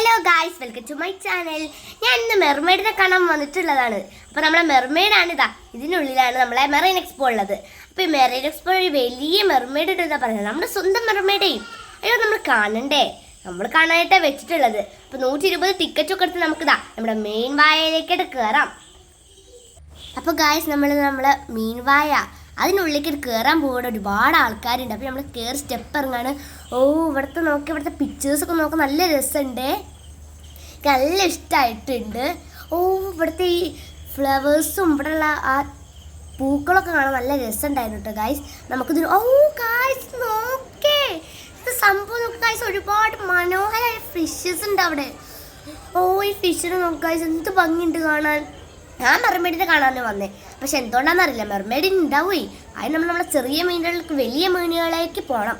Hello guys welcome to my channel ഞാൻ ഇന്ന് മെർമെയ്ഡിനെ കാണാൻ വന്നിട്ടുള്ളതാണ്. അപ്പോൾ നമ്മളെ മെർമെയ്ഡാണ് ഇതാ. ഇതിനുള്ളിലാണ് നമ്മളെ മെറൈൻ എക്സ്പോ ഉള്ളത്. അപ്പോൾ ഈ മെറൈൻ എക്സ്പോ ഒരു വലിയ മെർമെയ്ഡ് എന്താ പറയുന്നത്. നമ്മുടെ സ്വന്തം മെർമെയ്ഡേയും അയ്യോ നമ്മൾ കാണണ്ടേ? നമ്മൾ കാണാനായിട്ടാണ് വെച്ചിട്ടുള്ളത്. അപ്പോൾ നൂറ്റി ഇരുപത് ടിക്കറ്റ് ഒക്കെ എടുത്ത് നമുക്കിതാ നമ്മുടെ മെയിൻ വായയിലേക്കായിട്ട് കയറാം അപ്പോൾ ഗായ്സ് നമ്മൾ നമ്മളെ മീൻ വായ. അതിനുള്ളിലേക്ക് കയറാൻ പോകുന്ന ഒരുപാട് ആൾക്കാരുണ്ട്. അപ്പോൾ നമ്മൾ കയറി സ്റ്റെപ്പ് ഇറങ്ങാണ്. ഓ ഇവിടുത്തെ നോക്കി ഇവിടുത്തെ പിക്ചേഴ്സൊക്കെ നോക്കാൻ നല്ല രസമുണ്ട്. നല്ല ഇഷ്ടമായിട്ടുണ്ട് ഓ ഇവിടുത്തെ ഈ ഫ്ലവേഴ്സും ഇവിടെയുള്ള ആ പൂക്കളൊക്കെ കാണാൻ നല്ല രസമുണ്ടായിരുന്നു കേട്ടോ ഗായ്സ് നമുക്കിതിന് ഓ ഗായ്സ് നോക്കേ. ഇത് സംഭവം ഗായ്സ് ഒരുപാട് മനോഹരമായ ഫിഷസ് ഉണ്ട് അവിടെ. ഓ ഈ ഫിഷിനെ നോക്ക് ഗായ്സ് എന്ത് ഭംഗിയുണ്ട് കാണാൻ. ഞാൻ മെർമെയ്ഡിനെ കാണാൻ വന്നേ. പക്ഷെ എന്തുകൊണ്ടാണെന്നറിയില്ല മെർമെയ്ഡ് ഉണ്ടാവുമേ അതിന് നമ്മൾ നമ്മളെ ചെറിയ മീനുകൾക്ക് വലിയ മീനുകളിലേക്ക് പോകണം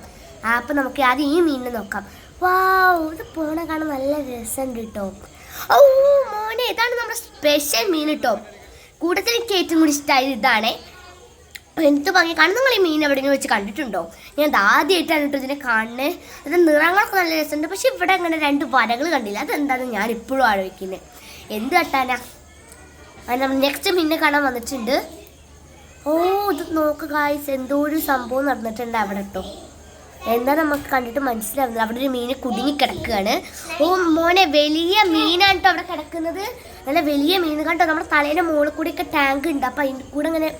അപ്പം നമുക്ക് ആദ്യം ഈ മീനിനെ നോക്കാം. വാവ് ഇത് പോണ കാണാൻ നല്ല രസമുണ്ട് കേട്ടോ. ഓ മോനെ ഇതാണ് നമ്മുടെ സ്പെഷ്യൽ മീൻ കേട്ടോ. കൂട്ടത്തിൽ എനിക്ക് ഏറ്റവും കൂടി ഇഷ്ടമായത് ഇതാണേ. എന്ത് ഭംഗി കാണും നിങ്ങൾ ഈ മീൻ എവിടെയെങ്കിലും വെച്ച് കണ്ടിട്ടുണ്ടോ? ഞാൻ ഇത് ആദ്യമായിട്ടാണ് കേട്ടോ ഇതിനെ കാണുന്നത് അത് നിറങ്ങളൊക്കെ നല്ല രസമുണ്ട്. പക്ഷെ ഇവിടെ അങ്ങനെ രണ്ട് വരകൾ കണ്ടില്ല. അതെന്താണെന്ന് ഞാൻ ഇപ്പോഴും ആലോചിക്കുന്നത് എന്ത് കട്ടാനാ? അങ്ങനെ നമ്മൾ നെക്സ്റ്റ് മീനിനെ കാണാൻ വന്നിട്ടുണ്ട്. ഓ ഇത് നോക്ക് ഗായ്സ് എന്തോ ഒരു സംഭവം നടന്നിട്ടുണ്ട് അവിടെ കേട്ടോ. എന്താ നമുക്ക് കണ്ടിട്ട് മനസ്സിലാവുന്നത്? അവിടെ ഒരു മീന് കുടുങ്ങി കിടക്കുകയാണ്. ഓ മോനെ വലിയ മീനാണ് കേട്ടോ അവിടെ കിടക്കുന്നത്. നല്ല വലിയ മീൻ കണ്ടോ? നമ്മുടെ തലേന്റെ മുകളിൽ കൂടിയൊക്കെ ടാങ്ക് ഉണ്ട്. അപ്പം അതിന്റെ കൂടെ ഇങ്ങനെ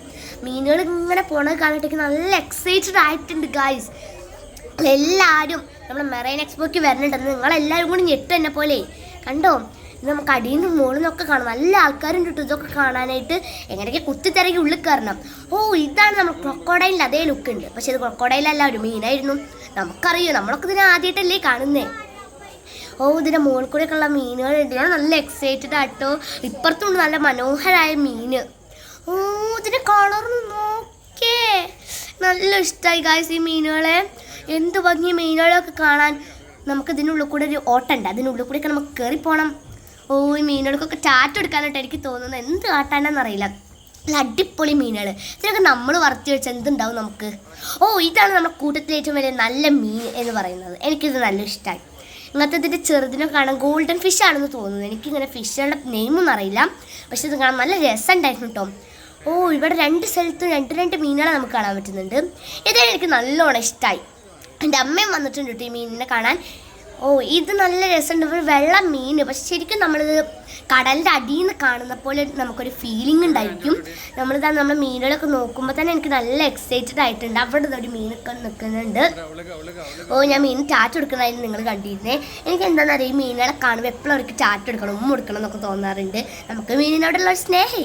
മീനുകൾ ഇങ്ങനെ പോണത് കാണിട്ടേക്ക് നല്ല എക്സൈറ്റഡ് ആയിട്ടുണ്ട് ഗായ്സ് എല്ലാവരും നമ്മുടെ മെറൈൻ എക്സ്പോക്ക് വരുന്നുണ്ടെന്ന് നിങ്ങളെല്ലാവരും കൂടി ഞെട്ടു എന്നെ പോലെ. കണ്ടോ? ഇത് നമുക്ക് അടിയിൽ നിന്നും മുകളിൽ നിന്നൊക്കെ കാണാം. നല്ല ആൾക്കാരുണ്ട് കേട്ടോ ഇതൊക്കെ കാണാനായിട്ട്. എങ്ങനെയൊക്കെ കുത്തിത്തിറങ്ങി ഉള്ളിൽ കയറണം. ഓ ഇതാണ് നമ്മൾ ക്രൊക്കോഡൈലിന്റെ അതേ ലുക്ക് ഉണ്ട്. പക്ഷെ ഇത് ക്രൊക്കോഡൈലല്ല ഒരു മീനായിരുന്നു. നമുക്കറിയോ നമ്മളൊക്കെ ഇതിനെ ആദ്യമായിട്ടല്ലേ കാണുന്നേ? ഓ ഇതിന്റെ മുകളിൽ കൂടെയൊക്കെ ഉള്ള മീനുകളുണ്ട് ഞാൻ നല്ല എക്സൈറ്റഡ് ആട്ടോ ഇപ്പുറത്തുണ്ട് നല്ല മനോഹരമായ മീൻ. ഓ ഇതിന്റെ കളർ നോക്കേ നല്ല ഇഷ്ടമായി ഗായ്സ് ഈ മീനുകളെ. എന്ത് ഭംഗി മീനുകളൊക്കെ കാണാൻ. നമുക്ക് ഇതിനുള്ളിൽ കൂടെ ഒരു ഓട്ടുണ്ട് അതിനുള്ളിൽ കൂടെയൊക്കെ നമുക്ക് കയറി പോകണം ഓ ഈ മീനുകൾക്കൊക്കെ ചാറ്റ് എടുക്കാനായിട്ട് എനിക്ക് തോന്നുന്നത് എന്ത് നല്ല അടിപൊളി മീനുകൾ ഇതിനൊക്കെ നമ്മൾ വറുത്തി വെച്ചാൽ എന്തുണ്ടാവും നമുക്ക്? ഓ ഇതാണ് നമ്മുടെ കൂട്ടത്തിലെ ഏറ്റവും വലിയ നല്ല മീൻ എന്ന് പറയുന്നത്. എനിക്കിത് നല്ല ഇഷ്ടമായി ഇങ്ങനത്തെ ഇതിന്റെ ചെറുതിനെ കാണാൻ ഗോൾഡൻ ഫിഷ് ആണെന്ന് തോന്നുന്നു. എനിക്കിങ്ങനെ ഫിഷുകളുടെ നെയിമൊന്നും അറിയില്ല. പക്ഷെ ഇത് കാണാൻ നല്ല രസമുണ്ടായിരുന്നു കേട്ടോ. ഓ ഇവിടെ രണ്ട് സ്ഥലത്തും രണ്ട് രണ്ട് മീനുകളെ നമുക്ക് കാണാൻ പറ്റുന്നുണ്ട്. ഇതെനിക്ക് നല്ലോണം ഇഷ്ടമായി എന്റെ അമ്മയും വന്നിട്ടുണ്ട് കേട്ടോ ഈ മീനിനെ കാണാൻ. ഓ ഇത് നല്ല രസമുണ്ട്. ഒരു വെള്ള മീൻ പക്ഷെ ശരിക്കും നമ്മളിത് കടലിന്റെ അടിയിൽ നിന്ന് കാണുന്ന പോലെ നമുക്കൊരു ഫീലിംഗ് ഉണ്ടായിരിക്കും. നമ്മളിതാ നമ്മൾ മീനുകളൊക്കെ നോക്കുമ്പോൾ തന്നെ എനിക്ക് നല്ല എക്സൈറ്റഡ് ആയിട്ടുണ്ട്. അവിടെ ഒരു മീനൊക്കെ നിൽക്കുന്നുണ്ട്. ഓ ഞാൻ മീൻ ചാറ്റ് എടുക്കുന്നതായിരുന്നു നിങ്ങൾ കണ്ടിരുന്നേ. എനിക്ക് എന്താണെന്ന് അറിയാം? ഈ മീനുകളെ കാണുമ്പോൾ എപ്പോഴും അവർക്ക് ചാറ്റ് എടുക്കണം ഉമ്മ എടുക്കണം എന്നൊക്കെ തോന്നാറുണ്ട്. നമുക്ക് മീനിനോടുള്ള ഒരു സ്നേഹേ.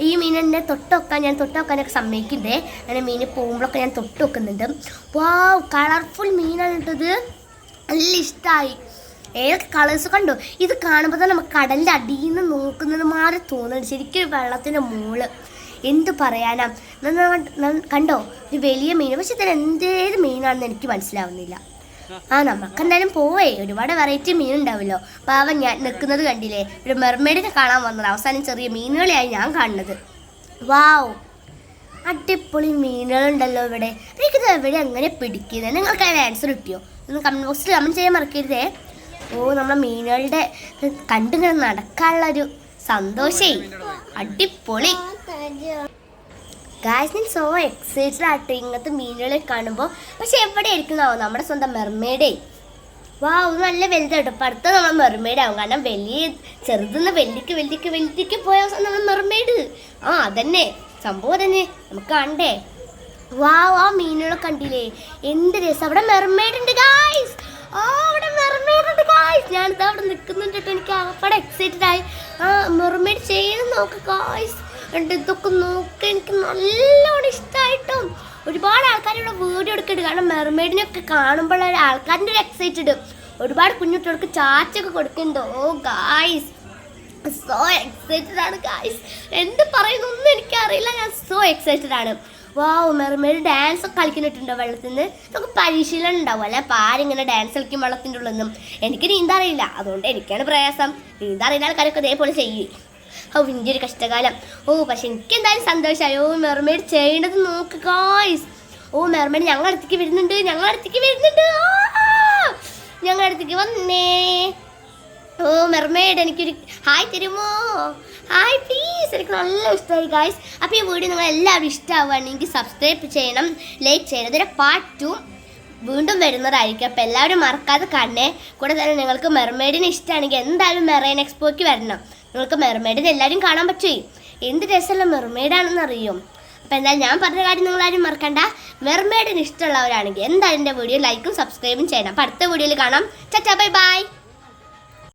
ഈ മീനെന്നെ തൊട്ട് വെക്കാൻ ഞാൻ തൊട്ട് വെക്കാനൊക്കെ സമ്മതിക്കണ്ടേ അങ്ങനെ മീൻ പോകുമ്പോഴൊക്കെ ഞാൻ തൊട്ട് വെക്കുന്നുണ്ട്. വാവ് കളർഫുൾ മീനാണ് കേട്ടത്. നല്ല ഇഷ്ടമായി ഏതൊക്കെ കളേഴ്സ് കണ്ടോ? ഇത് കാണുമ്പോൾ തന്നെ നമുക്ക് കടലിന്റെ അടിയിൽ നിന്ന് നോക്കുന്നത് മാറി തോന്നുന്നു. ശരിക്കും വെള്ളത്തിന്റെ മുകൾ എന്ത് പറയാനാ? കണ്ടോ? ഒരു വലിയ മീൻ പക്ഷെ ഇതിന് എന്തേത് മീനാണെന്ന് എനിക്ക് മനസ്സിലാവുന്നില്ല. ആ നമുക്ക് എന്തായാലും പോവേ. ഒരുപാട് വെറൈറ്റി മീൻ ഉണ്ടാവുമല്ലോ. പാവം ഞാൻ നിൽക്കുന്നത് കണ്ടില്ലേ? ഒരു മെർമേഡിനെ കാണാൻ വന്നത് അവസാനം ചെറിയ മീനുകളെയായി ഞാൻ കാണുന്നത്. വാവ് അടിപൊളി മീനുകളുണ്ടല്ലോ ഇവിടെ. എനിക്കിത് എവിടെ എങ്ങനെ പിടിക്കുന്നത് നിങ്ങൾക്ക് അതിന് ആൻസർ കിട്ടിയോ? ഒന്ന് കമന്റ് ബോക്സിൽ കമന്റ് ചെയ്യാൻ മറക്കരുതേ. ഓ നമ്മളെ മീനുകളുടെ കണ്ടിങ്ങനെ നടക്കാനുള്ള ഒരു സന്തോഷേ. അടിപൊളി. ഗായ്സ് ഞാൻ സോ എക്സൈറ്റഡ് ആട്ടോ ഇങ്ങനത്തെ മീനുകളെ കാണുമ്പോൾ പക്ഷെ എവിടെ ഇരിക്കുന്നതാവോ നമ്മുടെ സ്വന്തം മെർമേഡേ വാ ഒന്ന് നല്ല വലുതാട്ടോ. അടുത്ത നമ്മൾ മെർമേഡ് ആവും. കാരണം വലിയ ചെറുതെന്ന് വലിക്ക് വലിക്ക് വലിക്ക് പോയ നമ്മൾ മെർമേഡ് ആ അതന്നെ. സംഭവം തന്നെ നമുക്ക് കാണണ്ടേ? വാ ആ മീനുകളെ കണ്ടില്ലേ? എന്ത് രസം. അവിടെ മെർമേഡ് ഉണ്ട് ഗായ്സ് ആ അവിടെ മെർമേഡ് ഉണ്ട് ഗായ്സ് ഞാനിത് അവിടെ നിൽക്കുന്നുണ്ട് കേട്ടോ. എനിക്ക് അവിടെ എക്സൈറ്റഡ് ആയി. ആ മെർമേഡ് ചെയ്ത് നോക്ക് ഗായ്സ് ഉണ്ട് ഇതൊക്കെ നോക്ക്. എനിക്ക് നല്ലോണം ഇഷ്ടമായിട്ടും ഒരുപാട് ആൾക്കാർ ഇവിടെ വീഡിയോ എടുക്കുന്നുണ്ട്. കാരണം മെർമേഡിനൊക്കെ കാണുമ്പോൾ ആൾക്കാരുടെ ഒരു എക്സൈറ്റഡ് ഒരുപാട് കുഞ്ഞുകുട്ടികൾക്ക് ചാച്ചൊക്കെ കൊടുക്കുന്നുണ്ട്. ഓ ഗായ്സ് സോ എക്സൈറ്റഡ് ആണ് ഗായ്സ് എന്ത് പറയുന്നൊന്നും എനിക്കറിയില്ല. ഞാൻ സോ എക്സൈറ്റഡ് ആണ്. വാവ് മെർമെയ്ഡ് ഡാൻസ് ഒക്കെ കളിക്കുന്നുണ്ടോ വെള്ളത്തിൽ നിന്ന് നമുക്ക് പരിശീലനം ഉണ്ടാവും അല്ലെ പാരിങ്ങനെ ഡാൻസ് കളിക്കും വെള്ളത്തിന്റെ ഉള്ളൊന്നും? എനിക്ക് നീന്താൻ അറിയില്ല. അതുകൊണ്ട് എനിക്കാണ് പ്രയാസം. നീന്താൻ അറിയുന്ന ആൾക്കാരൊക്കെ ഇതേപോലെ ചെയ്യും. ഓ ഇന്ത്യ ഒരു കഷ്ടകാലം. ഓ പക്ഷെ എനിക്ക് എന്തായാലും സന്തോഷമായി ഓ മെർമെയ്ഡ് ചെയ്യേണ്ടത് നോക്ക് ഗായ്സ് ഓ മെർമെയ്ഡ് ഞങ്ങളുടെ അടുത്തേക്ക് വരുന്നുണ്ട്. ഞങ്ങളുടെ അടുത്തേക്ക് വരുന്നുണ്ട് ഞങ്ങളുടെ അടുത്തേക്ക് വന്നേ. മെർമെയ്ഡ് എനിക്കൊരു ഹായ് തരുമോ? ഹായ് പ്ലീസ് എനിക്ക് നല്ല ഇഷ്ടമായി ഗായ്സ് അപ്പോൾ ഈ വീഡിയോ നിങ്ങൾ എല്ലാവരും ഇഷ്ടമാവുകയാണെങ്കിൽ സബ്സ്ക്രൈബ് ചെയ്യണം ലൈക്ക് ചെയ്യണം. ഇതിന്റെ പാർട്ട് ടു വീണ്ടും വരുന്നതായിരിക്കും. അപ്പോൾ എല്ലാവരും മറക്കാതെ കാണണേ കൂടെ തന്നെ നിങ്ങൾക്ക് മെർമെയ്ഡിന് ഇഷ്ടമാണെങ്കിൽ എന്തായാലും മെറൈൻ എക്സ്പോയ്ക്ക് വരണം. നിങ്ങൾക്ക് മെർമെയ്ഡിന് എല്ലാവരും കാണാൻ പറ്റുമേ എന്ത് രസമുള്ള മെർമെയ്ഡാണെന്ന് അറിയും? അപ്പോൾ എന്തായാലും ഞാൻ പറഞ്ഞ കാര്യം നിങ്ങളാരും മറക്കണ്ട. മെർമെയ്ഡിന് ഇഷ്ടമുള്ളവരാണെങ്കിൽ എന്തായാലും എന്റെ വീഡിയോ ലൈക്കും സബ്സ്ക്രൈബും ചെയ്യണം. അപ്പോൾ അടുത്ത വീഡിയോയിൽ കാണാം. ചച്ചാ ബൈ ബൈ